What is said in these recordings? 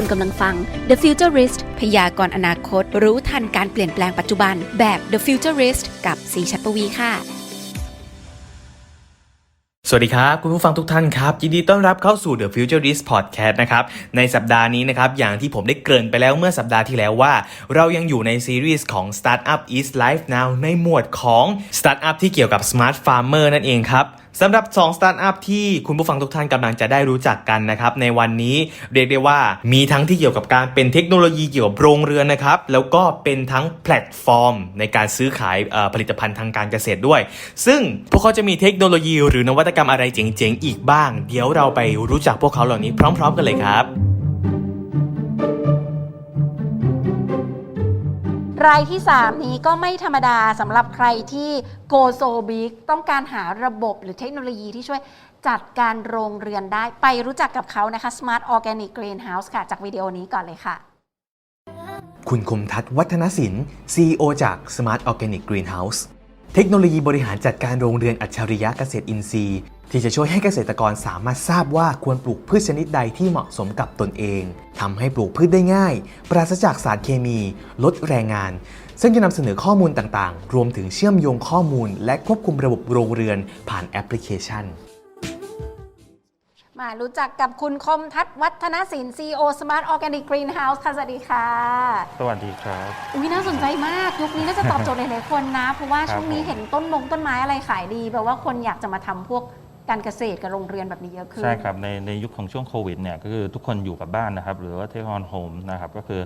คุณกำลังฟัง The Futurist พยากรณ์อนาคต รู้ทันการเปลี่ยนแปลงปัจจุบัน แบบ The Futurist กับสีชัดปวีค่ะ สวัสดีครับ คุณผู้ฟังทุกท่านครับ ยินดีต้อนรับเข้าสู่ The Futurist Podcast นะครับ ในสัปดาห์นี้นะครับ อย่างที่ผมได้เกริ่นไปแล้วเมื่อสัปดาห์ที่แล้วว่า เรายังอยู่ในซีรีส์ของ Startup is Life Now ในหมวดของ Startup ที่เกี่ยวกับ Smart Farmer นั่นเองครับ สำหรับ 2 สตาร์ทอัพที่คุณผู้ฟังทุกท่านกำลังจะได้รู้จักกันนะครับ ในวันนี้เรียกได้ว่ามีทั้งที่เกี่ยวกับการเป็นเทคโนโลยีเกี่ยวกับโรงเรือนนะครับ แล้วก็เป็นทั้งแพลตฟอร์ม ในการซื้อขายผลิตภัณฑ์ทางการเกษตรด้วย ซึ่งพวกเขาจะมีเทคโนโลยีหรือนวัตกรรมอะไรเจ๋งๆ อีกบ้าง เดี๋ยวเราไปรู้จักพวกเขาเหล่านี้พร้อม ๆ กันเลยครับ รายที่ 3 นี้ก็ไม่ธรรมดาสำหรับใครที่ go so big ต้องการหาระบบหรือเทคโนโลยีที่ช่วยจัดการโรงเรือนได้ไปรู้จักกับเขานะคะ Smart Organic Greenhouse ค่ะ จากวิดีโอนี้ก่อนเลยค่ะ คุณคมทัศน์วัฒนศิลป์ CEO จาก Smart Organic Greenhouse เทคโนโลยีบริหารจัดการโรงเรือนอัจฉริยะเกษตรอินทรีย์ ที่จะช่วยให้เกษตรกรสามารถทราบว่าควรปลูกพืชชนิดใดที่เหมาะสมกับตนเองทำให้ปลูกพืชได้ง่าย ปราศจากสารเคมี ลดแรงงาน ซึ่งจะนำเสนอข้อมูลต่างๆ รวมถึงเชื่อมโยงข้อมูล และควบคุมระบบโรงเรือนผ่านแอปพลิเคชัน มารู้จักกับคุณคมทัศน์วัฒนศิลป์ CEO Smart Organic Greenhouse ค่ะสวัสดีค่ะ สวัสดีครับ อุ้ยน่าสนใจมาก ยุคนี้น่าจะตอบโจทย์หลายๆคนนะ เพราะว่าครับช่วงนี้ผมเห็นต้นมงต้นไม้อะไรขายดีแปลว่าคนอยากจะมาทำพวก การเกษตรกับโรงเรือนแบบนี้เยอะขึ้น ใช่ครับในในยุคของช่วงโควิดเนี่ยก็คือทุกคนอยู่กับบ้านนะครับ หรือว่าเทคออนโฮมนะครับก็คือ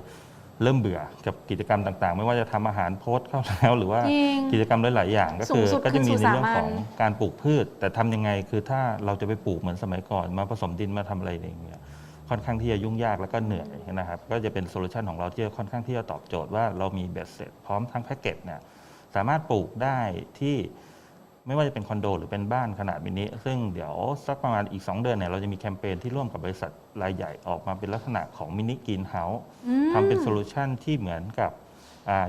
เริ่มเบื่อกับกิจกรรมต่างๆ ไม่ว่าจะทำอาหารโพสต์เข้าแล้ว หรือว่าจริงกิจกรรมหลายๆอย่าง ก็คือสูงสุดก็จะมีคือในเรื่องสู่สามัญของการปลูกพืช แต่ทำยังไงคือถ้าเราจะไปปลูกเหมือนสมัยก่อน มาผสมดินมาทำอะไรอย่างเงี้ยค่อนข้างที่จะยุ่งยากแล้วก็เหนื่อยนะครับก็จะเป็นโซลูชันของเราที่จะค่อนข้างที่จะตอบโจทย์ว่าเรามีเบ็ดเสร็จพร้อมทั้งแพ็กเกจเนี่ยสามารถปลูกได้ที่ ไม่ว่าจะเป็นคอนโด หรือเป็นบ้านขนาดมินิซึ่งเดี๋ยวสักประมาณอีก 2 เดือนเนี่ยเราจะมีแคมเปญที่ร่วมกับบริษัทรายใหญ่ออกมาเป็นลักษณะของมินิกรีนเฮาส์อืมทำเป็นโซลูชันที่เหมือนกับ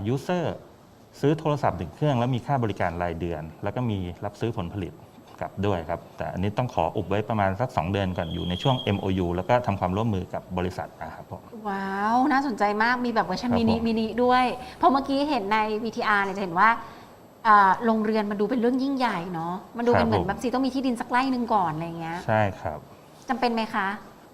ยูเซอร์ซื้อโทรศัพท์หนึ่งเครื่อง แล้วมีค่าบริการรายเดือน แล้วก็มีรับซื้อผลผลิตกลับด้วยครับ แต่อันนี้ต้องขออุบไว้ประมาณสัก 2 เดือนก่อนอยู่ในช่วง MOU แล้วก็ทำความร่วมมือกับบริษัทนะครับผมว้าว น่าสนใจมากมีแบบเวอร์ชันครับมินิผมมินิด้วยเพราะเมื่อกี้เห็นใน VTR เนี่ยจะเห็นว่าอ่า โรงเรือนมันดูเป็นเรื่องยิ่งใหญ่เนาะมันดูเป็นเหมือนแบบสิต้องมีที่ดินสักไร่หนึ่งก่อนอะไรเงี้ยใช่ครับจำเป็นไหมคะ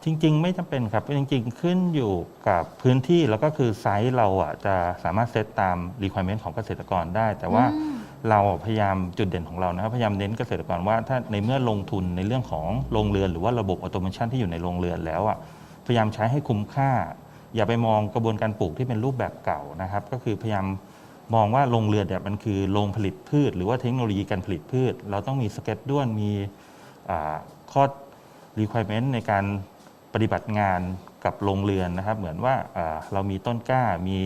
จริง ๆ ไม่จำเป็นครับจริง ๆ ขึ้นอยู่กับพื้นที่แล้วก็คือไซส์เราอะจะสามารถเซตตาม requirement ของเกษตรกรได้ แต่ว่าอืมเราพยายามจุดเด่นของเรานะครับพยายามเน้นเกษตรกรว่าถ้าในเมื่อลงทุนในเรื่องของโรงเรือน หรือว่าระบบออโตเมชันที่อยู่ในโรงเรือนแล้วอะพยายามใช้ให้คุ้มค่า อย่าไปมองกระบวนการปลูกที่เป็นรูปแบบเก่านะครับ ก็คือพยายาม มองว่าโรงเรือนเนี่ยมันคือโรงผลิตพืช หรือว่าเทคโนโลยีการผลิตพืช เราต้องมีสเก็ตด้วนมีข้อ requirement ในการปฏิบัติงานกับโรงเรือนนะครับ เหมือนว่าเรามีต้นกล้ามี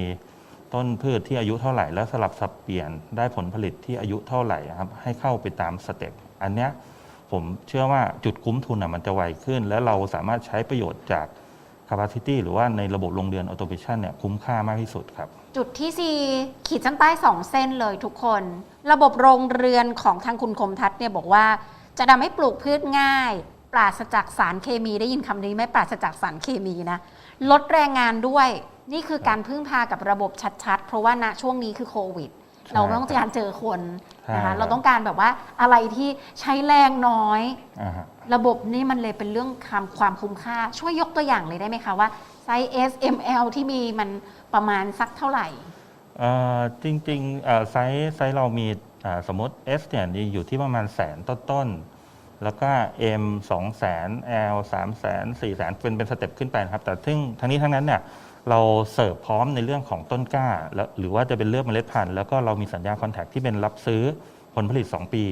ต้นพืชที่อายุเท่าไหร่ แล้วสลับสับเปลี่ยนได้ผลผลิตที่อายุเท่าไหร่ครับให้เข้าไปตามสเต็ปอันเนี้ยผมเชื่อว่าจุดคุ้มทุนอะมันจะไวขึ้น และเราสามารถใช้ประโยชน์จาก capacity หรือว่าในระบบโรงเรือน automation เนี่ยคุ้มค่ามากที่สุดครับ จุดที่ 4 ขีดเส้นใต้ 2 เส้นเลยทุกคน ระบบโรงเรือนของทางคุณคมทัศน์เนี่ยบอกว่า จะทำให้ปลูกพืชง่าย ปราศจากสารเคมีได้ยินคำนี้ไหมปราศจากสารเคมีนะ ลดแรงงานด้วยนี่คือการพึ่งพากับระบบชัดๆ เพราะว่าณช่วงนี้คือโควิดใช่เราไม่ต้องการเจอคนนะใช่ครัคะบเราต้องการแบบว่าอะไรที่ใช้แรงน้อยอ่าฮะระบบนี่มันเลยเป็นเรื่องความความคุ้มค่า ช่วยยกตัวอย่างเลยได้ไหมคะว่าไซส์ S M L ที่มีมัน ประมาณสักเท่าไหร่ เอ่อจริงๆเอ่อไซส์ไซส์เรามีอ่าสมมติ S เนี่ยอยู่ที่ประมาณแสนต้นๆ แล้วก็ M 2 0 0 0 0 L 3 0 0 0 0 4 0 0 0 0เป็นเป็นสเต็ปขึ้นไปนะครับ แต่ซึ่งทั้งนี้ทั้งนั้นเนี่ยเราเสิร์ฟพร้อมในเรื่องของต้นกล้าแล้วหรือว่าจะเป็นเลือกเมล็ดพันธุ์แล้วก็เรามีสัญญาคอนแทคที่เป็นรับซื้อผลผลิต 2 ปี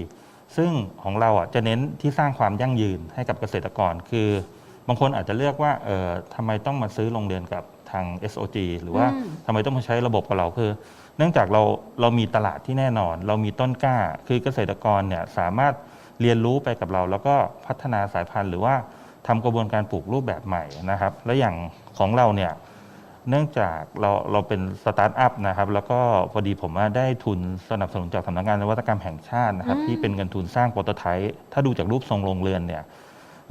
ซึ่งของเราอะจะเน้นที่สร้างความยั่งยืนให้กับเกษตรกร คือบางคนอาจจะเลือกว่าเออทำไมต้องมาซื้อโรงเรือนกับ ทาง SOG หรือว่าอืมทำไมต้องมาใช้ระบบกับเราคือ เนื่องจากเราเรามีตลาดที่แน่นอน เรามีต้นกล้า คือเกษตรกรเนี่ยสามารถเรียนรู้ไปกับเรา แล้วก็พัฒนาสายพันธุ์ หรือว่าทำกระบวนการปลูกรูปแบบใหม่นะครับ และอย่างของเราเนี่ยเนื่องจากเราเราเป็นสตาร์ทอัพนะครับ แล้วก็พอดีผมว่าได้ทุนสนับสนุนจากสำนักงานนวัตกรรมแห่งชาตินะครับอืมที่เป็นเงินทุนสร้างโปรโตไทป์ถ้าดูจากรูปทรงโรงเรือนเนี่ย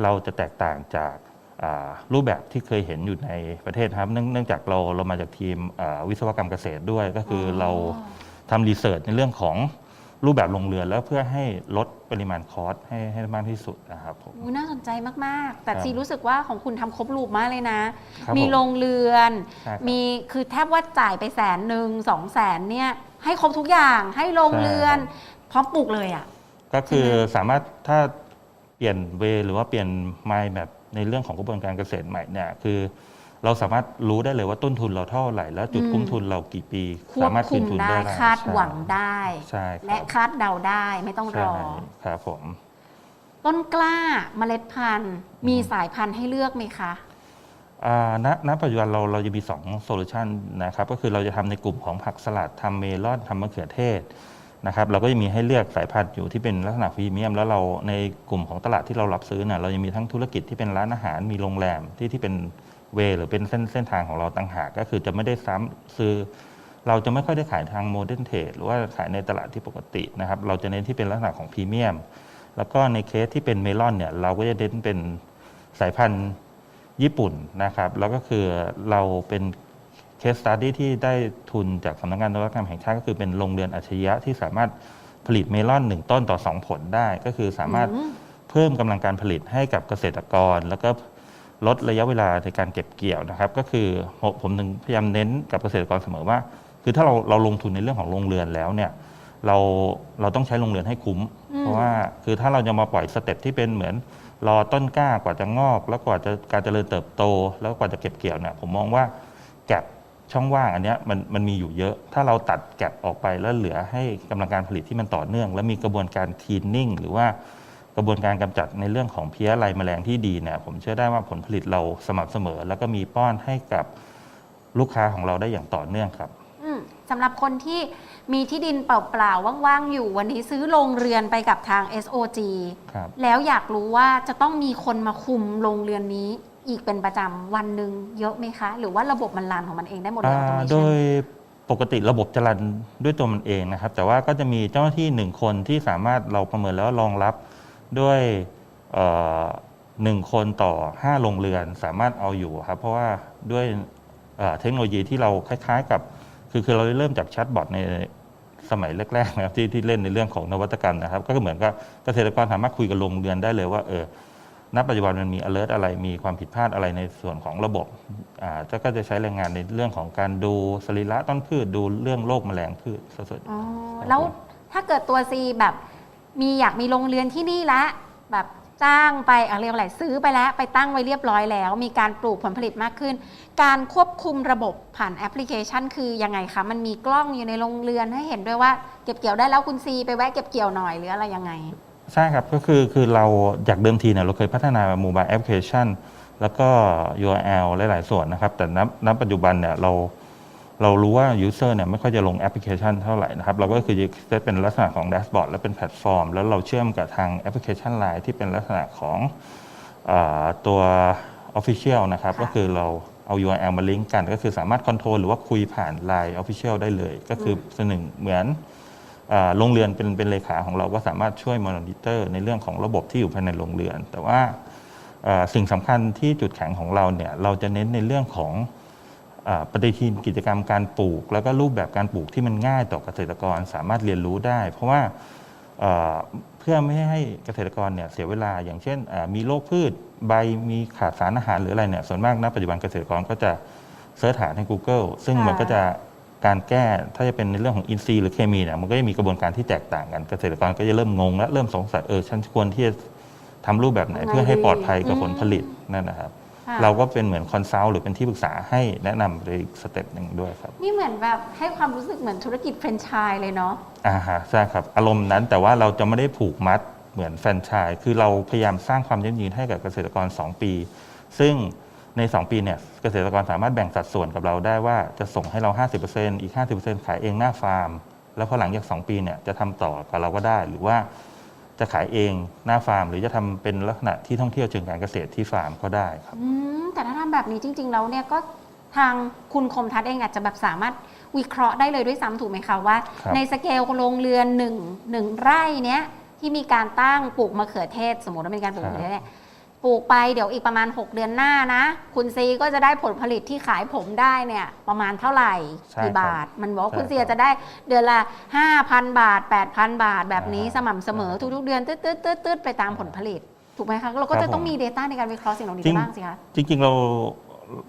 เราจะแตกต่างจากอ่า รูปแบบที่เคยเห็นอยู่ในประเทศครับ เนื่องเนื่องจากเราเรามาจากทีมอ่าวิศวกรรมเกษตรด้วย ก็คือออเราทำรีเสิร์ชในเรื่องของรูปแบบลงเรือนแล้วเพื่อให้ลดปริมาณคอสให้ให้มากที่สุดนะครับผมอุ๊ยน่าสนใจมาก ๆ แต่ครับซีรู้สึกว่าของคุณทำครบรูปมากเลยนะครับมีผมโรงเรือนใช่ครับมีคือแทบว่าจ่ายไปแสนหนึ่งสองแสนเนี่ยให้ครบทุกอย่างให้โรงเรือน พร้อมปลูกเลยอะก็คือใช่ไหมสามารถถ้าเปลี่ยนเวหรือว่าเปลี่ยนไมล์แบบ ในเรื่องของกระบวนการเกษตรใหม่เนี่ยคือเราสามารถรู้ได้เลยว่าต้นทุนเราเท่าไหร่ แล้วจุดคุ้มทุนเรากี่ปีควสาบมารถคุคืนมทุนได้ได้คาดหวังได้ใช่ครับและคาดเดาได้ไม่ต้องรใช่อครับผม ต้นกล้าเมล็ดพันธุ์ มีสายพันธุ์ให้เลือกไหมคะอ่าณณปัจจุบันเราเราจะมี2โซลูชันนะครับก็คือเราจะทำในกลุ่มของผักสลัดทำเมลอนทำมะเขือเทศ นะครับเราก็จะมีให้เลือกสายพันธุ์อยู่ที่เป็นลักษณะพรีเมียม แล้วเราในกลุ่มของตลาดที่เรารับซื้อเนี่ยเรายังมีทั้งธุรกิจที่เป็นร้านอาหารมีโรงแรมที่ที่เป็นเวหรือเป็นเส้นเส้นทางของเราต่างหากก็คือจะไม่ได้ซ้ำซื้อเราจะไม่ค่อยได้ขายทางโมเดิร์นเทรดหรือว่าขายในตลาดที่ปกตินะครับเราจะเน้นที่เป็นลักษณะของพรีเมียม แล้วก็ในเคสที่เป็นเมลอนเนี่ยเราก็จะเน้นเป็นสายพันธุ์ญี่ปุ่นนะครับแล้วก็คือเราเป็น เคสสตัดดี้ที่ได้ทุนจากสำนักงานนวัตกรรมแห่งชาติก็คือเป็นโรงเรือนอัจฉริยะที่สามารถผลิตเมลอนหนึ่งต้นต่อสองผลได้ ก็คือสามารถอืมเพิ่มกำลังการผลิตให้กับเกษตรกร แล้วก็ลดระยะเวลาในการเก็บเกี่ยวนะครับ ก็คือผมผมถึงพยายามเน้นกับเกษตรกรเสมอว่า คือถ้าเราเราลงทุนในเรื่องของโรงเรือนแล้วเนี่ยเราเราต้องใช้โรงเรือนให้คุ้มอืมเพราะว่าคือถ้าเราจะมาปล่อยสเต็ปที่เป็นเหมือนรอต้นกล้ากว่าจะงอก แล้วกว่าจะการเจริญเติบโต แล้วกว่าจะเก็บเกี่ยวเนี่ยผมมองว่าแกลบ ช่องว่างอันเนี้ยมันมันมีอยู่เยอะ ถ้าเราตัดแกลบออกไปแล้วเหลือให้กำลังการผลิตที่มันต่อเนื่อง และมีกระบวนการทีนนิ่งหรือว่ากระบวนการกำจัดในเรื่องของเพี้ยไรแมลงที่ดีเนี่ยผมเชื่อได้ว่าผลผลิตเราสม่ำเสมอ แล้วก็มีป้อนให้กับลูกค้าของเราได้อย่างต่อเนื่องครับอืมสำหรับคนที่มีที่ดินเปล่าๆ ว่างๆ อยู่วันนี้ซื้อโรงเรือนไปกับทาง SOG ครับแล้วอยากรู้ว่าจะต้องมีคนมาคุมโรงเรือนนี้ อีกเป็นประจำวันหนึ่งเยอะไหมคะ หรือว่าระบบมันรันของมันเองได้หมดเลย อ่า automation โดยปกติระบบจะรันด้วยตัวมันเองนะครับ แต่ว่าก็จะมีเจ้าหน้าที่หนึ่งคนที่สามารถเราประเมินแล้วรองรับด้วยเอ่อหนึ่งคนต่อ 5 โรงเรือนสามารถเอาอยู่ครับ เพราะว่าด้วยเอ่อเทคโนโลยีที่เราคล้ายๆกับ คือคือเราเริ่มจากแชทบอทในสมัยแรกๆนะครับที่ที่เล่นในเรื่องของนวัตกรรมนะครับ ก็เหมือนกับเกษตรกรสามารถคุยกับโรงเรือนได้เลยว่าเออ ณปัจจุบันมันมี alert อะไรมีความผิดพลาดอะไรในส่วนของระบบอ่าก็จะใช้แรงงานในเรื่องของการดูสรีระต้นพืชดูเรื่องโรคแมลงพืชส่วนอ๋อแล้วถ้าเกิดตัว C แบบมีอยากมีโรงเรือนที่นี่ละแบบจ้างไปอะเรียกว่าอะไรซื้อไปแล้วไปตั้งไว้เรียบร้อยแล้ว มีการปลูกผลผลิตมากขึ้น การควบคุมระบบผ่านแอปพลิเคชัน คือยังไงคะมันมีกล้องอยู่ในโรงเรือนให้เห็นด้วยว่าเก็บเกี่ยวได้แล้วคุณซีไปแวะเก็บเกี่ยวหน่อยหรืออะไรยังไง ใช่ครับก็คือคือเราจากเดิมทีเนี่ยเราเคยพัฒนาโมบายแอปพลิเคชันแล้วก็ URL หลาย ๆ ส่วนนะครับ แต่ณณปัจจุบันเนี่ยเราเรารู้ว่า User เนี่ยไม่ค่อยจะลงแอปพลิเคชันเท่าไหร่นะครับ เราก็คือจะเป็นลักษณะของแดชบอร์ดและเป็นแพลตฟอร์ม แล้วเราเชื่อมกับทางแอปพลิเคชัน Line ที่เป็นลักษณะของอาตัว Official นะครับค่ะก็คือเราเอา URL มาลิงก์กัน ก็คือสามารถคอนโทรลหรือว่าคุยผ่าน Line Official ได้เลย ก็คือส่วนหนึ่งเหมือนอ่า โรงเรือนเป็นเป็นเลขาของเราก็สามารถช่วยมอนิเตอร์ ในเรื่องของระบบที่อยู่ภายในโรงเรือน แต่ว่าสิ่งสำคัญที่จุดแข็งของเราเนี่ยเราจะเน้นในเรื่องของอปฏิทินกิจกรรมการปลูก แล้วก็รูปแบบการปลูกที่มันง่ายต่อเกษตรกรสามารถเรียนรู้ได้ เพราะว่าเพื่อไม่ให้เกษตรกรเนี่ยเสียเวลา อย่างเช่นมีโรคพืชใบมีขาดสารอาหารหรืออะไรเนี่ยส่วนมากณปัจจุบันเกษตรกรก็จะเสิร์ชหาใน Google ซึ่งมันก็จะ การแก้ถ้าจะเป็นในเรื่องของอินทรีย์หรือเคมีเนี่ยมันก็จะมีกระบวนการที่แตกต่างกันเกษตรกรก็จะเริ่มงงและเริ่มสงสัยเออฉันควรที่จะทำรูปแบบไหนยังไงเพื่อให้ปลอดภัยกับอืมผลผลิตนั่นนะครับค่ะเราก็เป็นเหมือนคอนซัลท์หรือเป็นที่ปรึกษาให้แนะนำในสเต็ปหนึ่งด้วยครับ นี่เหมือนแบบให้ความรู้สึกเหมือนธุรกิจแฟรนไชส์เลยเนาะอ่าฮะใช่ครับ อารมณ์นั้นแต่ว่าเราจะไม่ได้ผูกมัดเหมือนแฟรนไชส์คือเราพยายามสร้างความยั่งยืนให้กับเกษตรกร 2 ปี ซึ่ง ใน 2 ปีเนี่ยเกษตรกรสามารถแบ่งสัดส่วนกับเราได้ว่าจะส่งให้เรา 50%อีก 50%ขายเองหน้าฟาร์ม แล้วพอหลังจาก 2 ปีเนี่ยจะทำต่อกับเราก็ได้ หรือว่าจะขายเองหน้าฟาร์ม หรือจะทำเป็นลักษณะที่ท่องเที่ยวเชิงการเกษตรที่ฟาร์มก็ได้ครับอืมแต่ถ้าทำแบบนี้จริง ๆ แล้วเนี่ยก็ทางคุณคมทัศน์เองอาจจะแบบสามารถวิเคราะห์ได้เลยด้วยซ้ำถูกไหมคะว่าครับในสเกลโรงเรือนหนึ่งหนึ่งไร่เนี้ยที่มีการตั้งปลูกมะเขือเทศ สมมติว่าเป็นการปลูกมะเขือเทศเนี่ย ปลูกไปเดี๋ยวอีกประมาณ 6 เดือนหน้านะ คุณซีก็จะได้ผลผลิตที่ขายผมได้เนี่ยประมาณเท่าไหร่ใช่กี่ครับบาท มันบอกว่าใช่คุณเซียครับจะได้เดือนละ 5,000 บาท 8,000 บาท แบบนี้อ่าสม่ำเสมอทุกๆเดือนตืดตืดตืดตืดไปตามผลผลิต ถูกไหมคะเราก็ครัจะบต้องผมมี Data ในการวิเคราะห์สิ่งเหล่านี้จริง บ้างสิคะ จริงๆเรา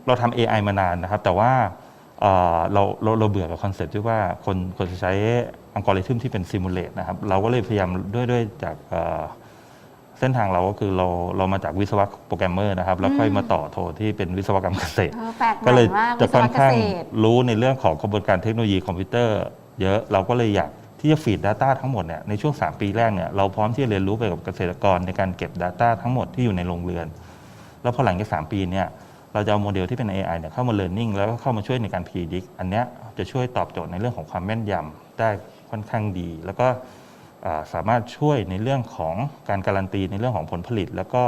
เราทำ AI มานานนะครับ แต่ว่าเอ่อเราเราเราเบื่อกับคอนเซ็ปต์ที่ว่าคนคนจะใช้อัลกอริทึมที่เป็นซิมูเลตนะครับ เราก็เลยพยายามด้วยด้วยจากเอ่อ เส้นทางเราก็คือเราเรามาจากวิศวะโปรแกรมเมอร์นะครับ แล้วค่อยอืมมาต่อโทที่เป็นวิศวกรรมเกษตรเออแปลกใหก็เลม่ยมากจะวิศค่อวนเกข้างษตร รู้ในเรื่องของกระบวนการเทคโนโลยีคอมพิวเตอร์ เยอะเราก็เลยอยากที่จะฟีด Data ทั้งหมดเนี่ยในช่วง 3 ปีแรกเนี่ยเราพร้อมที่จะเรียนรู้ไปกับเกษตรกรในการเก็บ Data ทั้งหมดที่อยู่ในโรงเรือน แล้วพอหลังจาก 3 ปีเนี่ยเราจะเอาโมเดลที่เป็น AI เนี่ยเข้ามา Learning แล้วก็เข้ามาช่วยในการ predict อันเนี้ยจะช่วยตอบโจทย์ในเรื่องของความแม่นยำได้ค่อนข้างดี แล้วก็อ่า สามารถช่วยในเรื่องของการการันตีในเรื่องของผลผลิต แล้วก็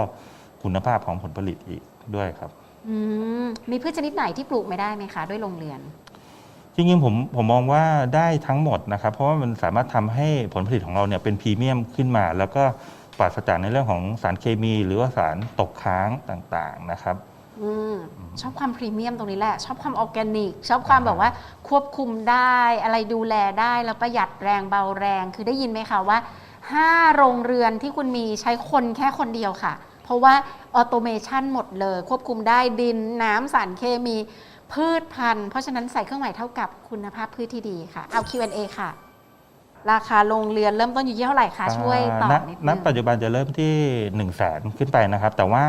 คุณภาพของผลผลิตอีกด้วยครับอืมมีพืชชนิดไหนที่ปลูกไม่ได้ไหมคะด้วยโรงเรือน จริงๆผมผมมองว่าได้ทั้งหมดนะครับ เพราะว่ามันสามารถทำให้ผลผลิตของเราเนี่ยเป็นพรีเมียมขึ้นมา แล้วก็ปราศจากในเรื่องของสารเคมี หรือว่าสารตกค้างต่างๆนะครับ อืมชอบความพรีเมียมตรงนี้แหละ ชอบความออร์แกนิก ชอบความแบบว่าควบคุมได้ อะไรดูแลได้แล้วประหยัดแรงเบาแรง คือได้ยินไหมคะว่า5โรงเรือนที่คุณมีใช้คนแค่คนเดียวค่ะ เพราะว่าออโตเมชันหมดเลย ควบคุมได้ดินน้ำสารเคมี พืชพันธุ์ เพราะฉะนั้นใส่เครื่องหมายเท่ากับคุณภาพพืชที่ดีค่ะ เอา Q&A ค่ะ ราคาโรงเรือนเริ่มต้นอยู่ที่เท่าไหร่คะช่วยตอบณนิดณนึงปัจจุบันจะเริ่มที่ 1 0 0 0 0แสนขึ้นไปนะครับ แต่ว่า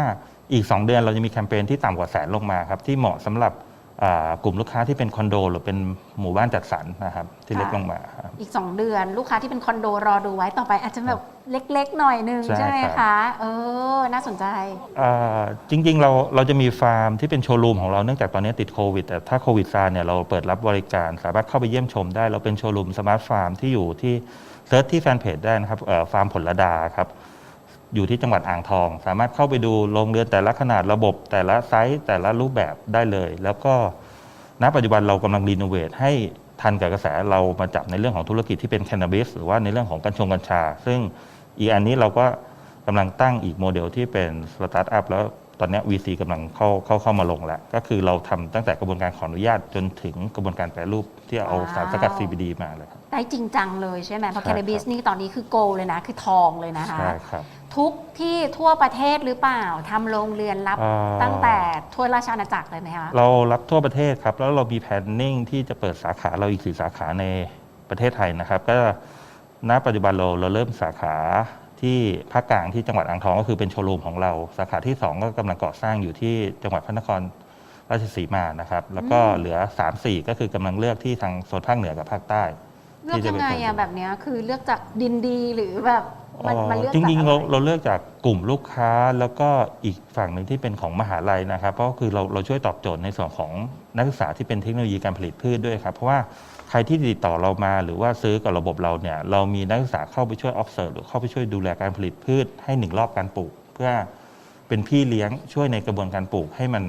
อีก 2 เดือนเราจะมีแคมเปญที่ต่ำกว่าแสนลงมาครับที่เหมาะสำหรับอ่ากลุ่มลูกค้าที่เป็นคอนโด หรือเป็นหมู่บ้านจัดสรรนะครับที่เล็กลงมาครับ อีก 2 เดือนลูกค้าที่เป็นคอนโดรอดูไว้ต่อไปอาจจะแบบเล็กๆ หน่อยนึงใช่ใช่ไหมครัคะบเออน่าสนใจ อ่าจริง ๆ เราเราจะมีฟาร์มที่เป็นโชว์รูมของเราเนื่องจากตอนนี้ติดโควิดแต่ถ้าโควิดซาเนี่ยเราเปิดรับบริการ สามารถเข้าไปเยี่ยมชมได้ เราเป็นโชว์รูมสมาร์ทฟาร์มที่อยู่ที่เซิร์ชที่แฟนเพจได้นะครับเอ่อฟาร์มผลดาครับ อยู่ที่จังหวัดอ่างทอง สามารถเข้าไปดูโรงเรือนแต่ละขนาดระบบแต่ละไซส์แต่ละรูปแบบได้เลย แล้วก็ณปัจจุบันเรากำลังรีโนเวทให้ทันกับกระแสเรามาจับในเรื่องของธุรกิจที่เป็นแคนนาบิสหรือว่าในเรื่องของกัญชงกัญชา ซึ่งอีกอันนี้เราก็กำลังตั้งอีกโมเดลที่เป็นสตาร์ทอัพแล้วตอนเนี้ย VC กำลังเข้าเข้าเข้ามาลงแล้ว ก็คือเราทำตั้งแต่กระบวนการขออนุญาตจนถึงกระบวนการแปรรูปที่เอาสารสกัดว้าว CBD มาเลยครับได้จริงจังเลยใช่ไหมเพราะใช่แค n น a บิสครับนี่ตอนนี้คือโกลเลยนะ คือทองเลยนะคะใช่ครับ ทุกที่ทั่วประเทศหรือเปล่าทำโรงเรือนรับเอ่อตั้งแต่ทั่วราชอาณาจักรเลยไหมคะ เรารับทั่วประเทศครับ แล้วเรามีแผนนิ่งที่จะเปิดสาขาเราอีกสี่สาขาในประเทศไทยนะครับ ก็ณปัจจุบันเราเราเริ่มสาขาที่ภาคกลางที่จังหวัดอ่างทองก็คือเป็นโชว์รูมของเรา สาขาที่ 2 ก็กำลังก่อสร้างอยู่ที่จังหวัดพระนครราชสีมานะครับ แล้วก็เหลือ 3 4 ก็คือกำลังเลือกที่ทางโซนภาคเหนือกับภาคใต้ เลือกยังไงอะแบบเนี้ยคือเลือกจากดินดีหรือแบบ มันมันเลือกจริงจากๆเราเราเลือกจากกลุ่มลูกค้าแล้วก็อีกฝั่งหนึ่งที่เป็นของมหาลัยนะครับเพราะคือเราเราช่วยตอบโจทย์ในส่วนของนักศึกษาที่เป็นเทคโนโลยีการผลิตพืชด้วยครับเพราะว่าใครที่ติดต่อเรามาหรือว่าซื้อกับระบบเราเนี่ยเรามีนักศึกษาเข้าไปช่วย observe หรือเข้าไปช่วยดูแลการผลิตพืชให้หนึ่งรอบการปลูก เพื่อเป็นพี่เลี้ยงช่วยในกระบวนการปลูกให้มัน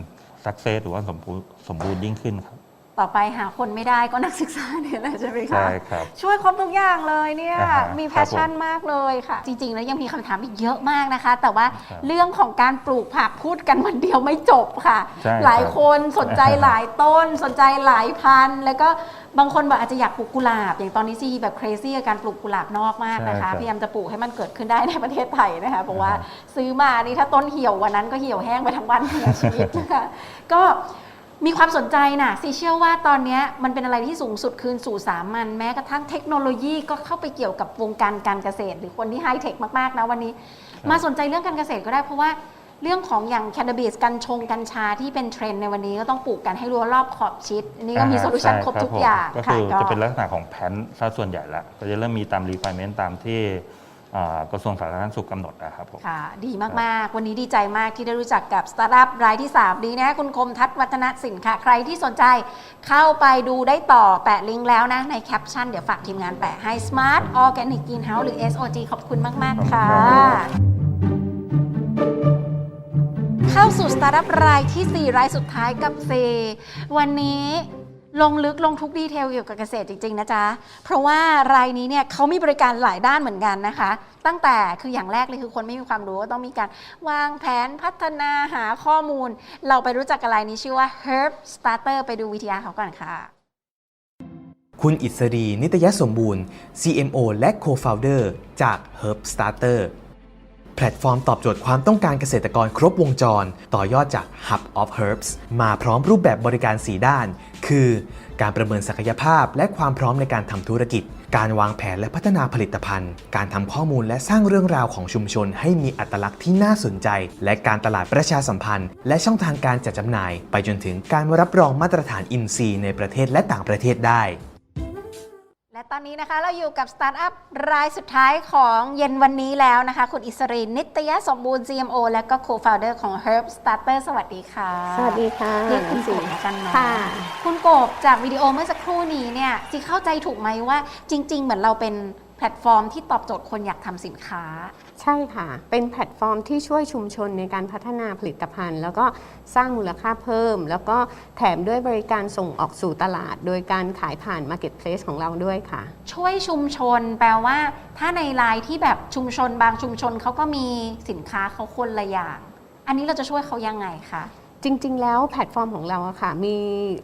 สักเซสหรือว่าสมบูรณ์สมบูรณ์ยิ่งขึ้นครับ ต่อไปหาคนไม่ได้ก็นักศึกษาเนี่ยแหละใช่ไหมคะใช่ครับ ช่วยครบทุกอย่างเลยเนี่ยอ่าฮะมีครับแพชชั่นมากเลยค่ะ จริง ๆ แล้วยังมีคำถามอีกเยอะมากนะคะ แต่ว่าครับเรื่องของการปลูกผักพูดกันวันเดียวไม่จบค่ะ ใช่ครับหลายคนสนใจหลายต้น สนใจหลายพันธุ์แล้วก็บางคนบอกอาจจะอยากปลูกกุหลาบ อย่างตอนนี้ซีแบบ crazy กับการปลูกกุหลาบนอกมากนะคะพยายามจะปลูกให้มันเกิดขึ้นได้ในประเทศไทยนะคะเพราะว่าซื้อมานี่ถ้าต้นเหี่ยววันนั้นก็เหี่ยวแห้งไปทั้งวันทั้งชีวิตนะคะก็ มีความสนใจนะซีเชื่อว่าตอนเนี้ยมันเป็นอะไรที่สูงสุดคืนสู่สามัญแม้กระทั่งเทคโนโลยีก็เข้าไปเกี่ยวกับวงการการเกษตร หรือคนที่ไฮเทคมากๆนะวันนี้ มาสนใจเรื่องการเกษตรก็ได้เพราะว่าเรื่องของอย่างแคนนาบิสกัญชงกัญชาที่เป็นเทรนด์ในวันนี้ก็ต้องปลูกกันให้รั้วรอบขอบชิดอันนี้ก็มีโซลูชันใช่ครบทุกผมอย่างก็ค่ะคือก็จะเป็นลักษณะของแผนซะส่วนใหญ่แล้วก็จะเริ่มมีตาม requirement ตามที่อ่า กระทรวงสาธารณสุขกำหนดนะครับผม ค่ะ ดีมาก ๆ วันนี้ดีใจมากที่ได้รู้จักกับสตาร์ทอัพรายที่3ดีนะคุณคมทัศน์วัฒนสินค่ะ ใครที่สนใจเข้าไปดูได้ต่อแปะลิงก์แล้วนะ ในแคปชั่น เดี๋ยวฝากทีมงานแปะให้ Smart Organic Greenhouse หรือ SOG ขอบคุณมาก ๆ ค่ะ เข้าสู่สตาร์ทอัพรายทีสี่4 รายสุดท้ายกับเซวันนี้ ลงลึกลงทุกดีเทลเกี่ยวกับเกษตรจริง ๆ นะจ๊ะ เพราะว่ารายนี้เนี่ยเขามีบริการหลายด้านเหมือนกันนะคะ ตั้งแต่คืออย่างแรกเลยคือคนไม่มีความรู้ก็ต้องมีการวางแผนพัฒนาหาข้อมูล เราไปรู้จักอะไรายนี้ชื่อว่า Herb Starter ไปดูวิทยาเขาก่อนค่ะ คุณอิสรีนิตยสมบูรณ์ CMO และ Co-founder จาก Herb Starter แพลตฟอร์มตอบโจทย์ความต้องการเกษตรกรครบวงจร ต่อยอดจาก Hub of Herbs มาพร้อมรูปแบบบริการ 4 ด้าน คือการประเมินศักยภาพและความพร้อมในการทำธุรกิจ การวางแผนและพัฒนาผลิตภัณฑ์ การทำข้อมูลและสร้างเรื่องราวของชุมชน ให้มีอัตลักษณ์ที่น่าสนใจ และการตลาดประชาสัมพันธ์ และช่องทางการจัดจำหน่าย ไปจนถึงการรับรองมาตรฐานอินซีในประเทศและต่างประเทศได้ และตอนนี้นะคะเราอยู่กับสตาร์ทอัพรายสุดท้ายของเย็นวันนี้แล้วนะคะ คุณอิสรินนิตยสมบูรณ์ CMO และก็ Co-founder ของ Herb Starter สวัสดีค่ะ สวัสดีค่ะเรียกคุณโกบแล้วกันเนาะค่ะ คุณโกบจากวิดีโอเมื่อสักครู่นี้เนี่ยสิเข้าใจถูกไหมว่าจริง ๆ เหมือนเราเป็น แพลตฟอร์มที่ตอบโจทย์คนอยากทำสินค้า ใช่ค่ะ เป็นแพลตฟอร์มที่ช่วยชุมชนในการพัฒนาผลิตภัณฑ์ แล้วก็สร้างมูลค่าเพิ่ม แล้วก็แถมด้วยบริการส่งออกสู่ตลาด โดยการขายผ่าน Marketplace ของเราด้วยค่ะ ช่วยชุมชนแปลว่า ถ้าในไลน์ที่แบบชุมชนบางชุมชนเขาก็มีสินค้าเขาคนละอย่าง อันนี้เราจะช่วยเขายังไงคะ จริง ๆ แล้วแพลตฟอร์มของเราอะค่ะมี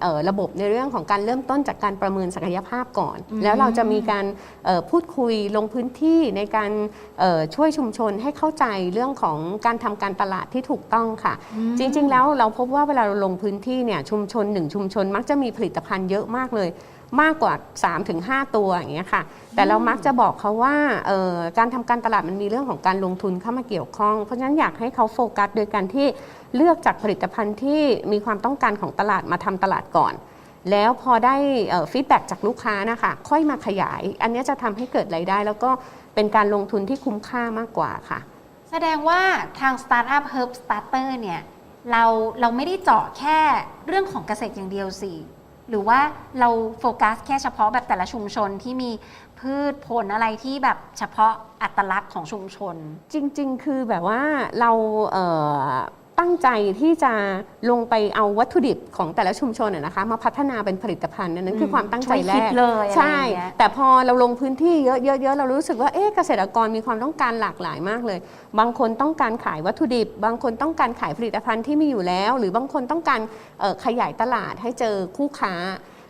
เอ่อระบบในเรื่องของการเริ่มต้นจากการประเมินศักยภาพก่อนอืมแล้วเราจะมีการเอ่อพูดคุยลงพื้นที่ในการเอ่อช่วยชุมชนให้เข้าใจเรื่องของการทำการตลาดที่ถูกต้องค่ะ จริง ๆ แล้วเราพบว่าเวลาเราลงพื้นที่เนี่ยชุมชนหนึ่งชุมชนมักจะมีผลิตภัณฑ์เยอะมากเลย มากกว่า 3-5 ตัวอย่างเงี้ยค่ะ แต่เรามักจะบอกเขาว่าการทำการตลาดมันมีเรื่องของการลงทุนเข้ามาเกี่ยวข้อง เพราะฉะนั้นอยากให้เขาโฟกัสโดยการที่เลือกจากผลิตภัณฑ์ที่มีความต้องการของตลาดมาทำตลาดก่อน แล้วพอได้ฟีดแบ็จากลูกค้านะคะค่อยมาขยาย อันนี้จะทำให้เกิดรายได้ แล้วก็เป็นการลงทุนที่คุ้มค่ามากกว่าค่ะ แสดงว่าทาง Startup Herb Starter เนี่ยเราเราไม่ได้เจาะแค่เรื่องของเกษตรอย่างเดียวสิ หรือว่าเราโฟกัสแค่เฉพาะแบบแต่ละชุมชนที่มีพืชผลอะไรที่แบบเฉพาะอัตลักษณ์ของชุมชน จริง ๆ คือแบบว่าเราเตั้งใจที่จะลงไปเอาวัตถุดิบของแต่ละชุมชนอะนะคะ มาพัฒนาเป็นผลิตภัณฑ์นั่นคือความตั้งใจแรช่วยคิกดเลยอะไรใช่อย่างเงี้ยแต่พอเราลงพื้นที่เยอะๆๆเรารู้สึกว่าเอ๊ะเกษตรกรมีความต้องการหลากหลายมากเลย บางคนต้องการขายวัตถุดิบ บางคนต้องการขายผลิตภัณฑ์ที่มีอยู่แล้ว หรือบางคนต้องการเอ่อขยายตลาดให้เจอคู่ค้า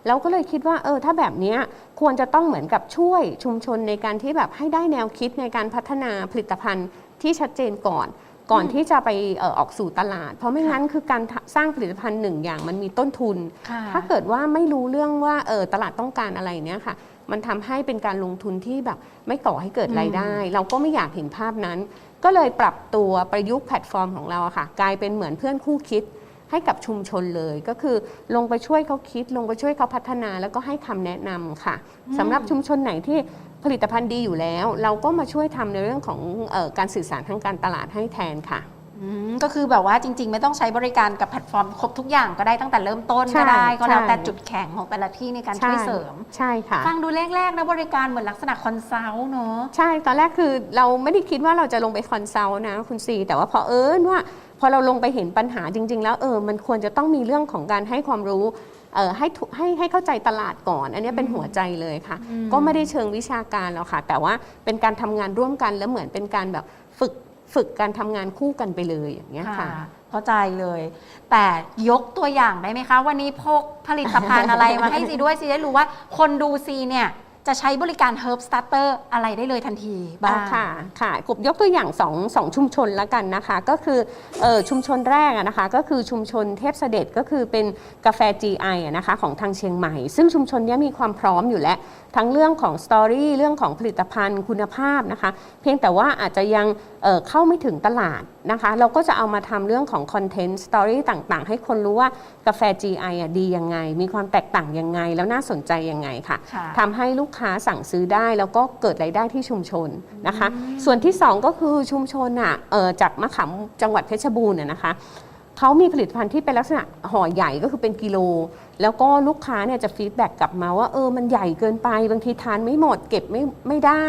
เราก็เลยคิดว่าเออถ้าแบบเนี้ยควรจะต้องเหมือนกับช่วยชุมชนในการที่แบบให้ได้แนวคิดในการพัฒนาผลิตภัณฑ์ที่ชัดเจนก่อน ก่อนที่จะไปเอ่อออกสู่ตลาด เพราะไม่งั้นคือการสร้างผลิตภัณฑ์หนึ่งอย่างมันมีต้นทุนค่ะถ้าเกิดว่าไม่รู้เรื่องว่าเออตลาดต้องการอะไรเนี้ยค่ะ มันทำให้เป็นการลงทุนที่แบบไม่ก่อให้เกิดรายได้ เราก็ไม่อยากเห็นภาพนั้น ก็เลยปรับตัวประยุกต์แพลตฟอร์มของเราอะค่ะ กลายเป็นเหมือนเพื่อนคู่คิดให้กับชุมชนเลยก็คือลงไปช่วยเขาคิด ลงไปช่วยเขาพัฒนาแล้วก็ให้คำแนะนำค่ะสำหรับชุมชนไหนที่ ผลิตภัณฑ์ดีอยู่แล้ว เราก็มาช่วยทำในเรื่องของเออการสื่อสารทางการตลาดให้แทนค่ะอืมก็คือแบบว่าจริง ๆ ไม่ต้องใช้บริการกับแพลตฟอร์มครบทุกอย่างก็ได้ตั้งแต่เริ่มต้นใช่ก็ได้ก็แล้วใช่แต่จุดแข็งของแต่ละที่ในการช่วยเสริม ใช่ค่ะฟังดูแรกๆนะบริการเหมือนลักษณะคอนซัลท์เนอะใช่ตอนแรกคือเราไม่ได้คิดว่าเราจะลงไปคอนซัลท์นะคุณซี แต่ว่าพอเอิญว่าพอเราลงไปเห็นปัญหาจริง ๆ แล้วเออมันควรจะต้องมีเรื่องของการให้ความรู้เออ ให้ทุให้ให้เข้าใจตลาดก่อน อันนี้เป็นหัวใจเลยค่ะอืมก็ไม่ได้เชิงวิชาการหรอกค่ะ แต่ว่าเป็นการทำงานร่วมกันแล้วเหมือนเป็นการแบบฝึกฝึกการทำงานคู่กันไปเลยอย่างเงี้ยค่ะเข้าใจเลย แต่ยกตัวอย่างได้ไหมคะ วันนี้พกผลิตภัณฑ์อะไรมาให้ซีด้วยซีได้รู้ว่าคนดูซีเนี่ย จะใช้บริการ Herb Starter อะไรได้เลยทันทีบ้าง ค่ะค่ะกลุ่มยกตัวอย่างสองสองชุมชนแล้วกันนะคะ ก็คือเออชุมชนแรกอะนะคะ ก็คือชุมชนเทพเสด็จก็คือเป็นกาแฟ GI อะนะคะของทางเชียงใหม่ ซึ่งชุมชนเนี้ยมีความพร้อมอยู่แล้ว ทั้งเรื่องของสตอรี่เรื่องของผลิตภัณฑ์คุณภาพนะคะ เพียงแต่ว่าอาจจะยังเอ่อเข้าไม่ถึงตลาดนะคะเราก็จะเอามาทำเรื่องของคอนเทนต์สตอรี่ต่างๆ ให้คนรู้ว่ากาแฟ GI อะดียังไง มีความแตกต่างยังไง แล้วน่าสนใจยังไงค่ะค่ะ ทำให้ลูกค้าสั่งซื้อได้ แล้วก็เกิดรายได้ที่ชุมชนนะคะ ส่วนที่ 2 ก็คือชุมชนอะเอ่อจากมะขามจังหวัดเพชรบูรณ์น่ะนะคะเขามีผลิตภัณฑ์ที่เป็นลักษณะห่อใหญ่ก็คือเป็นกิโล แล้วก็ลูกค้าเนี่ยจะฟีดแบ็กกลับมาว่าเออมันใหญ่เกินไปบางทีทานไม่หมดเก็บไม่ไม่ได้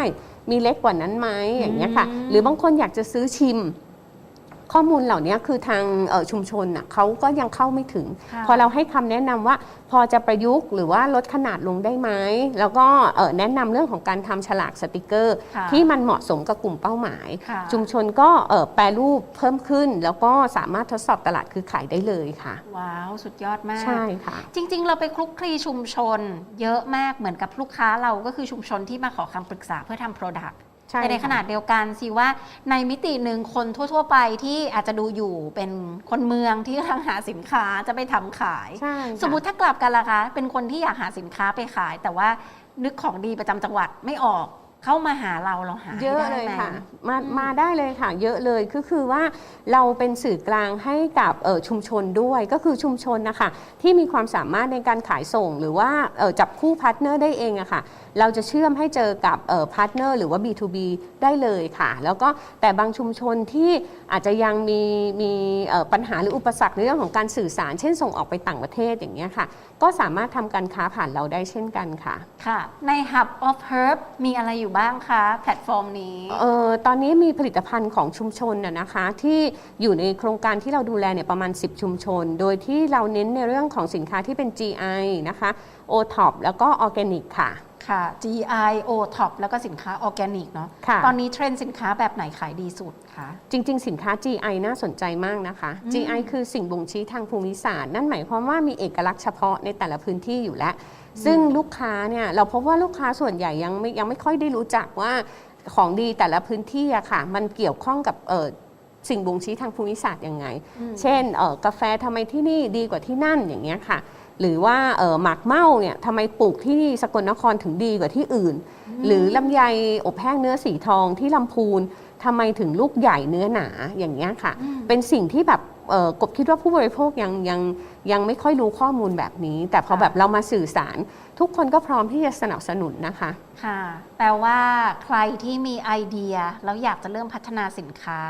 มีเล็กกว่านั้นไหมอย่างเงี้ยค่ะอืมหรือบางคนอยากจะซื้อชิม ข้อมูลเหล่านี้คือทางเอ่อชุมชนน่ะเขาก็ยังเข้าไม่ถึงค่ะพอเราให้คำแนะนำว่าพอจะประยุกต์หรือว่าลดขนาดลงได้ไหมแล้วก็เอ่อแนะนำเรื่องของการทำฉลากสติกเกอร์ค่ะที่มันเหมาะสมกับกลุ่มเป้าหมายค่ะชุมชนก็เอ่อแปรรูปเพิ่มขึ้น แล้วก็สามารถทดสอบตลาดคือขายได้เลยค่ะ ว้าว สุดยอดมากใช่ค่ะ จริง ๆ เราไปคลุกคลีชุมชน เยอะมากเหมือนกับลูกค้าเราก็คือชุมชนที่มาขอคำปรึกษาเพื่อทำ Product ใช่แต่ในค่ะ ขนาดเดียวกันสิว่าในมิติหนึ่งคนทั่ว ๆ ไปที่อาจจะดูอยู่เป็นคนเมืองที่กำลังหาสินค้าจะไปทำขาย ใช่ค่ะ สมมุติถ้ากลับกันล่ะคะ เป็นคนที่อยากหาสินค้าไปขาย แต่ว่านึกของดีประจำจังหวัดไม่ออก เข้ามาหาเราเราหาเยอะให้เลได้ยไหมค่ะมาอืมมาได้เลยค่ะ เยอะเลยก็คือว่าเราเป็นสื่อกลางให้กับเอ่อชุมชนด้วยก็คือชุมชนนะคะที่มีความสามารถในการขายส่ง หรือว่าเอ่อจับคู่พาร์ทเนอร์ได้เองอะค่ะ เราจะเชื่อมให้เจอกับพาร์ทเนอร์หรือว่า B2B ได้เลยค่ะ แล้วก็แต่บางชุมชนที่อาจจะยังมีมีเอ่อปัญหาหรืออุปสรรคในเรื่องของการสื่อสาร เช่นส่งออกไปต่างประเทศอย่างเงี้ยค่ะ ก็สามารถทำการค้าผ่านเราได้เช่นกันค่ะ ค่ะ ใน Hub of Herb มีอะไรอยู่บ้างคะแพลตฟอร์มนี้ เอ่อตอนนี้มีผลิตภัณฑ์ของชุมชนน่ะนะคะ ที่อยู่ในโครงการที่เราดูแลเนี่ยประมาณ 10 ชุมชน โดยที่เราเน้นในเรื่องของสินค้าที่เป็น GI นะคะ OTOP แล้วก็ออร์แกนิกค่ะ ค่ะ GI O Top แล้วก็สินค้าออร์แกนิกเนาะค่ะ ตอนนี้เทรนด์สินค้าแบบไหนขายดีสุดคะ จริง ๆ สินค้า GI น่าสนใจมากนะคะ อืม GI คือสิ่งบ่งชี้ทางภูมิศาสตร์ นั่นหมายความว่ามีเอกลักษณ์เฉพาะในแต่ละพื้นที่อยู่แล้ว ซึ่งลูกค้าเนี่ยเราพบว่าลูกค้าส่วนใหญ่ยังไม่ยังไม่ค่อยได้รู้จักว่าของดีแต่ละพื้นที่อะค่ะ มันเกี่ยวข้องกับเอ่อสิ่งบ่งชี้ทางภูมิศาสตร์ยังไง เช่นเอ่อกาแฟทำไมที่นี่ดีกว่าที่นั่นอย่างเงี้ยค่ะ หรือว่าเอ่อหมากเม่าเนี่ยทำไมปลูกที่สกลนครถึงดีกว่าที่อื่น หรือลำไยอบแห้งเนื้อสีทองที่ลำพูนทำไมถึงลูกใหญ่เนื้อหนาอย่างเงี้ยค่ะ เป็นสิ่งที่แบบเอ่อกบคิดว่าผู้บริโภคยังยังยังไม่ค่อยรู้ข้อมูลแบบนี้ แต่พอค่ะแบบเรามาสื่อสาร ทุกคนก็พร้อมที่จะสนับสนุนนะคะค่ะ แปลว่าใครที่มีไอเดียแล้วอยากจะเริ่มพัฒนาสินค้า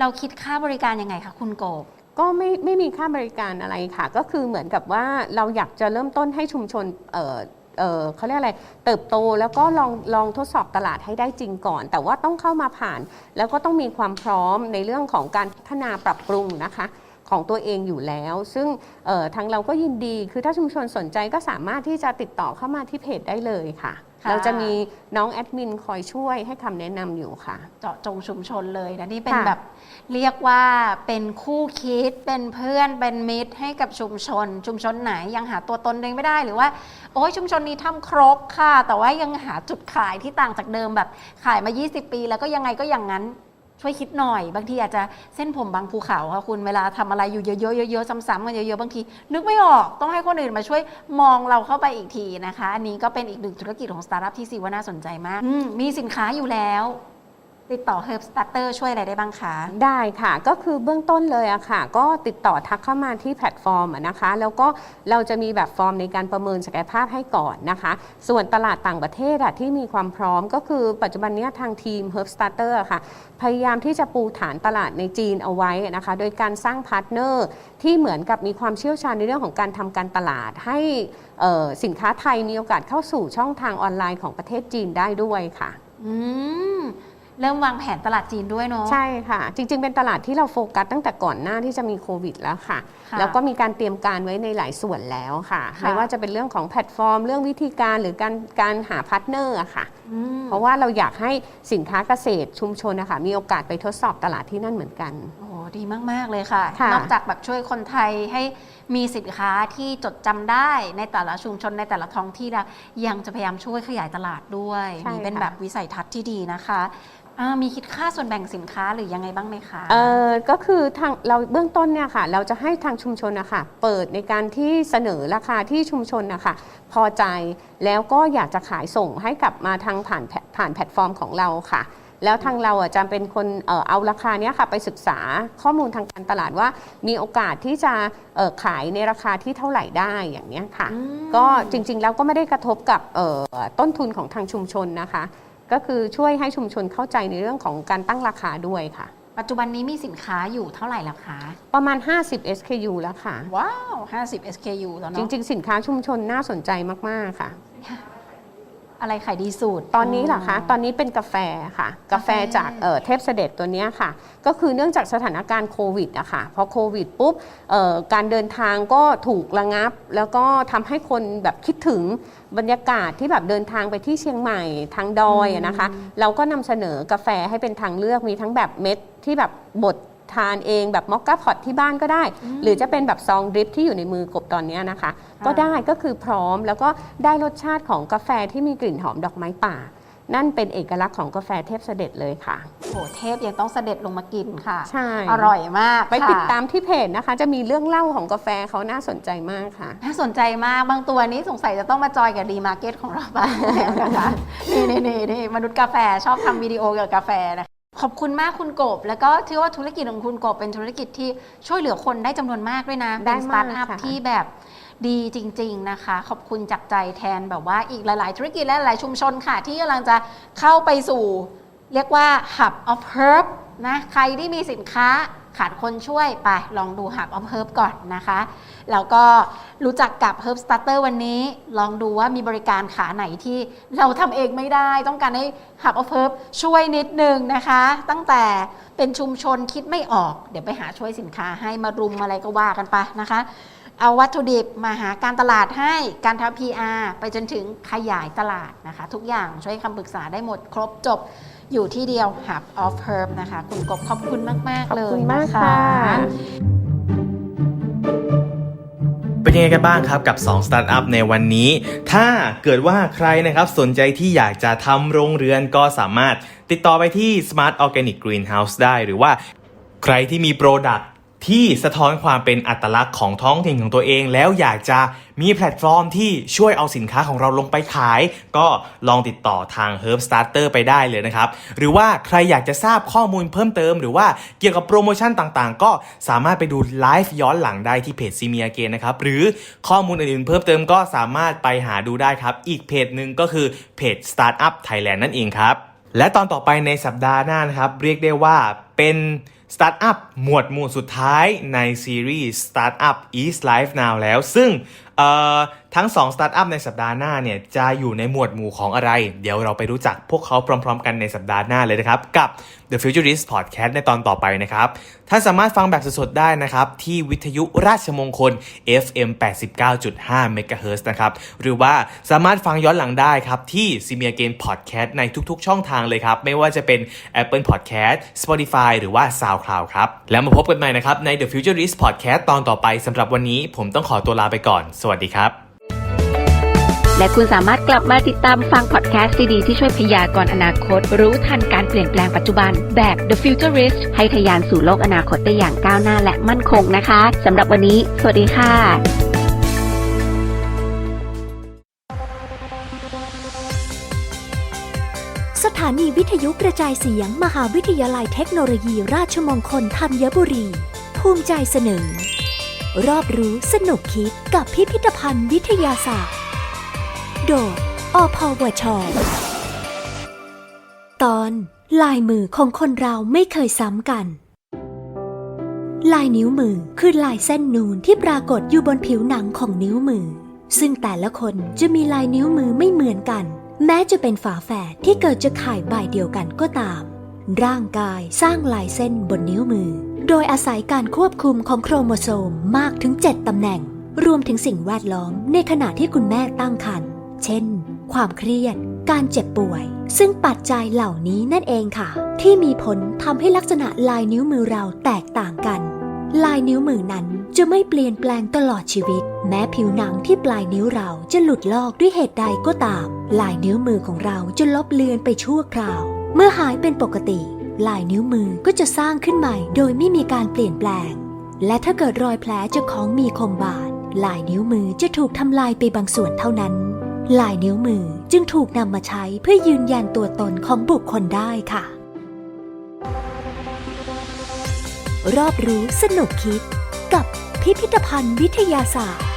เราคิดค่าบริการยังไงคะคุณโกบ ก็ไม่ไม่มีค่าบริการอะไรค่ะ ก็คือเหมือนกับว่าเราอยากจะเริ่มต้นให้ชุมชนเอ่อเอ่อเขาเรียกอะไร เติบโตแล้วก็ลองลองทดสอบตลาดให้ได้จริงก่อน แต่ว่าต้องเข้ามาผ่าน แล้วก็ต้องมีความพร้อมในเรื่องของการพัฒนาปรับปรุงนะคะ ของตัวเองอยู่แล้ว ซึ่งเอ่อทางเราก็ยินดีคือถ้าชุมชนสนใจก็สามารถที่จะติดต่อเข้ามาที่เพจได้เลยค่ะค่ะเราจะมีน้องแอดมินคอยช่วยให้คำแนะนำอยู่ค่ะ เจาะจงชุมชนเลยนะนี่เป็นค่ะแบบเรียกว่าเป็นคู่คิดเป็นเพื่อนเป็นมิตรให้กับชุมชน ชุมชนไหนยังหาตัวตนเองไม่ได้หรือว่า โอ้ยชุมชนนี้ทำครกค่ะ แต่ว่ายังหาจุดขายที่ต่างจากเดิมแบบขายมา 20 ปี แล้วก็ยังไงก็อย่างนั้น ช่วยคิดหน่อย บางทีอาจจะเส้นผมบางภูเขาค่ะคุณเวลาทำอะไรอยู่เยอะๆเยอะๆซ้ำๆกันเยอะๆบางที นึกไม่ออกต้องให้คนอื่นมาช่วยมองเราเข้าไปอีกทีนะคะ อันนี้ก็เป็นอีกหนึ่งธุรกิจของสตาร์ทอัพที่ซีว่าน่าสนใจมากมมีสินค้าอยู่แล้ว ติดต่อ Herb Starter ช่วยอะไรได้บ้างคะ ได้ค่ะก็คือเบื้องต้นเลยอะค่ะ ก็ติดต่อทักเข้ามาที่แพลตฟอร์มอะนะคะ แล้วก็เราจะมีแบบฟอร์มในการประเมินศักยภาพให้ก่อนนะคะ ส่วนตลาดต่างประเทศอะที่มีความพร้อมก็คือปัจจุบันเนี้ยทางทีม Herb Starter อะค่ะ พยายามที่จะปูฐานตลาดในจีนเอาไว้นะคะ โดยการสร้างพาร์ทเนอร์ที่เหมือนกับมีความเชี่ยวชาญในเรื่องของการทำการตลาดให้เอ่อสินค้าไทยมีโอกาสเข้าสู่ช่องทางออนไลน์ของประเทศจีนได้ด้วยค่ะ อืม เริ่มวางแผนตลาดจีนด้วยเนาะ ใช่ค่ะ จริง ๆ เป็นตลาดที่เราโฟกัสตั้งแต่ก่อนหน้าที่จะมีโควิดแล้วค่ะค่ะ แล้วก็มีการเตรียมการไว้ในหลายส่วนแล้วค่ะค่ะไม่ว่าจะเป็นเรื่องของแพลตฟอร์ม เรื่องวิธีการหรือการการหาพาร์ทเนอร์อะค่ะอืมเพราะว่าเราอยากให้สินค้าเกษตรชุมชนนะคะมีโอกาสไปทดสอบตลาดที่นั่นเหมือนกันโอ้โหดีมาก ๆ เลยค่ะค่ะ นอกจากแบบช่วยคนไทยให้มีสินค้าที่จดจำได้ในแต่ละชุมชนในแต่ละท้องที่แล้วยังจะพยายามช่วยขยายตลาดด้วยนี่เป็นแบบวิสัยทัศน์ที่ดีนะคะอ่ามีคิดค่าส่วนแบ่งสินค้าหรือยังไงบ้างไหมคะ เอ่อก็คือทางเราเบื้องต้นเนี่ยค่ะ เราจะให้ทางชุมชนนะคะเปิดในการที่เสนอราคาที่ชุมชนนะคะพอใจแล้วก็อยากจะขายส่งให้กลับมาทางผ่านแพผ่านแพลตฟอร์มของเราค่ะ แล้วทางเราอะจะเป็นคนเอ่อเอาราคาเนี้ยค่ะ ไปศึกษาข้อมูลทางการตลาดว่า มีโอกาสที่จะเอ่อขายในราคาที่เท่าไหร่ได้อย่างเนี้ยค่ะ อืม ก็จริงๆแล้วก็ไม่ได้กระทบกับเอ่อต้นทุนของทางชุมชนนะคะ ก็คือช่วยให้ชุมชนเข้าใจในเรื่องของการตั้งราคาด้วยค่ะ ปัจจุบันนี้มีสินค้าอยู่เท่าไหร่แล้วคะ ประมาณ 50 SKU แล้วค่ะ ว้าว 50 SKU แล้วจเนาะริง ๆ สินค้าชุมชนน่าสนใจมาก ๆ ค่ะ อะไรขายดีสุด ตอนนี้เหรอคะ ตอนนี้เป็นกาแฟค่ะ กาแฟจากเอ่อเทพเสด็จตัวเนี้ยค่ะ ก็คือเนื่องจากสถานการณ์โควิดอะค่ะพอโควิดปุ๊บเอ่อการเดินทางก็ถูกระงับ แล้วก็ทำให้คนแบบคิดถึงบรรยากาศที่แบบเดินทางไปที่เชียงใหม่ทางดอยอะนะคะ เราก็นำเสนอกาแฟให้เป็นทางเลือกมีทั้งแบบเม็ดที่แบบบด ทานเองแบบมอคค่าพอตที่บ้านก็ได้ หรือจะเป็นแบบซองดริปที่อยู่ในมือกบตอนเนี้ยนะคะ ก็ได้ก็คือพร้อมแล้วก็ได้รสชาติของกาแฟที่มีกลิ่นหอมดอกไม้ป่า นั่นเป็นเอกลักษณ์ของกาแฟเทพเสด็จเลยค่ะโอ้เทพยังต้องเสด็จลงมากินค่ะ ใช่ อร่อยมากไปค่ะติดตามที่เพจนะคะ จะมีเรื่องเล่าของกาแฟเขาน่าสนใจมากค่ะ น่าสนใจมาก บางตัวนี้สงสัยจะต้องมาจอยกับดีมาร์เก็ตของเราบ้างแล้วนะคะ นี่นี่นี่นี่มนุษย์กาแฟชอบทำวิดีโอเกี่ยวกับกาแฟนะคะ ขอบคุณมากคุณกบ แล้วก็เชื่อว่าธุรกิจของคุณกบเป็นธุรกิจที่ช่วยเหลือคนได้จำนวนมากด้วยนะ ได้เป็นสตาร์ทอัพมากค่ะ ที่แบบดีจริง ๆนะคะ ขอบคุณจากใจแทนแบบว่าอีกหลาย ๆ ธุรกิจและหลายชุมชนค่ะ ที่กำลังจะเข้าไปสู่ เรียกว่า Hub of Herb นะ ใครที่มีสินค้า ขาดคนช่วยไปลองดู Hub of Herb ก่อนนะคะ แล้วก็รู้จักกับ Herb Starter วันนี้ ลองดูว่ามีบริการขาไหนที่เราทำเองไม่ได้ ต้องการให้ Hub of Herb ช่วยนิดนึงนะคะ ตั้งแต่เป็นชุมชนคิดไม่ออก เดี๋ยวไปหาช่วยสินค้าให้มารุมอะไรก็ว่ากันไปนะคะเอาวัตถุดิบมาหาการตลาดให้การทำ PR ไปจนถึงขยายตลาดนะคะ ทุกอย่างช่วยคำปรึกษาได้หมดครบจบ อยู่ที่เดียว Hub of Herb นะคะ คุณกบขอบคุณมากขอบๆเลยคุณมากนค่ะเป็นยังไงกันบ้างครับกับ 2 สตาร์ทอัพในวันนี้ ถ้าเกิดว่าใครนะครับสนใจที่อยากจะทำโรงเรือนก็สามารถติดต่อไปที่ Smart Organic Greenhouse ได้ หรือว่าใครที่มีโปรดักต์ ที่สะท้อนความเป็นอัตลักษณ์ของท้องถิ่นของตัวเอง แล้วอยากจะมีแพลตฟอร์มที่ช่วยเอาสินค้าของเราลงไปขาย ก็ลองติดต่อทาง Herb Starter ไปได้เลยนะครับ หรือว่าใครอยากจะทราบข้อมูลเพิ่มเติม หรือว่าเกี่ยวกับโปรโมชั่นต่างๆ ก็สามารถไปดูไลฟ์ย้อนหลังได้ที่เพจซีเมียเกนนะครับ หรือข้อมูลอื่นๆเพิ่มเติมก็สามารถไปหาดูได้ครับ อีกเพจหนึ่งก็คือเพจ Startup Thailand นั่นเองครับและตอนต่อไปในสัปดาห์หน้านะครับ เรียกได้ว่าเป็น สตาร์ทอัพหมวดหมู่สุดท้ายในซีรีส์ Startup is Life Now แล้ว ซึ่งทั้ง2สตาร์ทอัพในสัปดาห์หน้าเนี่ยจะอยู่ในหมวดหมู่ของอะไร เดี๋ยวเราไปรู้จักพวกเขาพร้อม ๆ กันในสัปดาห์หน้าเลยนะครับ กับ The Futurist Podcast ในตอนต่อไปนะครับ ท่านสามารถฟังแบบสดๆได้นะครับ ที่วิทยุราชมงคล FM 89.5 MHz นะครับ หรือว่าสามารถฟังย้อนหลังได้ครับ ที่ s i m i a g a i n Podcast ในทุกๆ ช่องทางเลยครับ ไม่ว่าจะเป็น Apple Podcast Spotify หรือว่า SoundCloud ครับ แล้วมาพบกันใหม่นะครับใน The Futurist Podcast ตอนต่อไปสำหรับวันนี้ผมต้องขอตัวลาไปก่อน สวัสดีครับ และคุณสามารถกลับมาติดตามฟังพอดแคสต์ดีๆที่ช่วยพยากรณ์อนาคต รู้ทันการเปลี่ยนแปลงปัจจุบันแบบ The Futurist ให้ทะยานสู่โลกอนาคตได้อย่างก้าวหน้าและมั่นคงนะคะสำหรับวันนี้ สวัสดีค่ะสถานีวิทยุกระจายเสียง มหาวิทยาลัยเทคโนโลยี ราชมงคลธัญบุรี ภูมิใจเสนอ รอบรู้สนุกคิดกับพิพิธภัณฑ์วิทยาศาสตร์ โดยอพวช ตอนลายมือของคนเราไม่เคยซ้ำกัน ลายนิ้วมือคือลายเส้นนูนที่ปรากฏอยู่บนผิวหนังของนิ้วมือ ซึ่งแต่ละคนจะมีลายนิ้วมือไม่เหมือนกัน แม้จะเป็นฝาแฝดที่เกิดจากไข่ใบเดียวกันก็ตาม ร่างกายสร้างลายเส้นบนนิ้วมือ โดยอาศัยการควบคุมของโครโมโซมมากถึง 7ตำแหน่ง รวมถึงสิ่งแวดล้อมในขณะที่คุณแม่ตั้งครรภ์ เช่น ความเครียด การเจ็บป่วย ซึ่งปัจจัยเหล่านี้นั่นเองค่ะ ที่มีผลทำให้ลักษณะลายนิ้วมือเราแตกต่างกัน ลายนิ้วมือนั้นจะไม่เปลี่ยนแปลงตลอดชีวิต แม้ผิวหนังที่ปลายนิ้วเราจะหลุดลอกด้วยเหตุใดก็ตาม ลายนิ้วมือของเราจะลบเลือนไปชั่วคราว เมื่อหายเป็นปกติ ลายนิ้วมือก็จะสร้างขึ้นใหม่ โดยไม่มีการเปลี่ยนแปลง และถ้าเกิดรอยแผลจากของมีคมบาดลายนิ้วมือจะถูกทำลายไปบางส่วนเท่านั้น ลายนิ้วมือจึงถูกนำมาใช้เพื่อยืนยันตัวตนของบุคคลได้ค่ะ รอบรู้สนุกคิดกับพิพิธภัณฑ์วิทยาศาสตร์